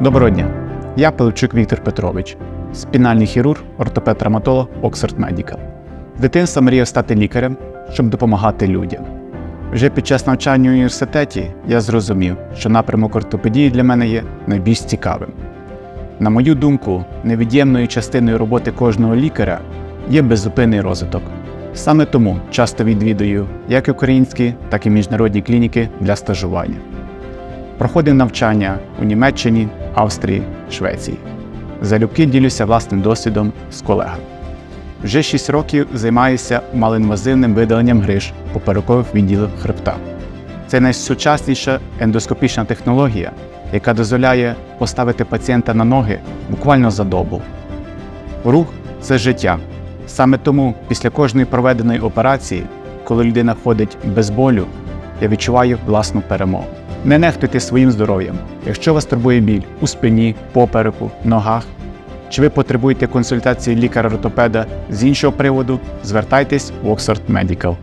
Доброго дня. Я Пилипчук Віктор Петрович, спінальний хірург, ортопед-травматолог Oxford Medical. З дитинства мріяв стати лікарем, щоб допомагати людям. Вже під час навчання в університеті я зрозумів, що напрямок ортопедії для мене є найбільш цікавим. На мою думку, невід'ємною частиною роботи кожного лікаря є беззупинний розвиток. Саме тому часто відвідую як українські, так і міжнародні клініки для стажування. Проходив навчання у Німеччині, Австрії, Швеції. Залюбки ділюся власним досвідом з колегами. Вже 6 років займаюся малоінвазивним видаленням гриж поперекових відділів хребта. Це найсучасніша ендоскопічна технологія, яка дозволяє поставити пацієнта на ноги буквально за добу. Рух це життя. Саме тому після кожної проведеної операції, коли людина ходить без болю, я відчуваю власну перемогу. Не нехтуйте своїм здоров'ям. Якщо вас турбує біль у спині, попереку, ногах, чи ви потребуєте консультації лікаря-ортопеда з іншого приводу, звертайтесь в Oxford Medical.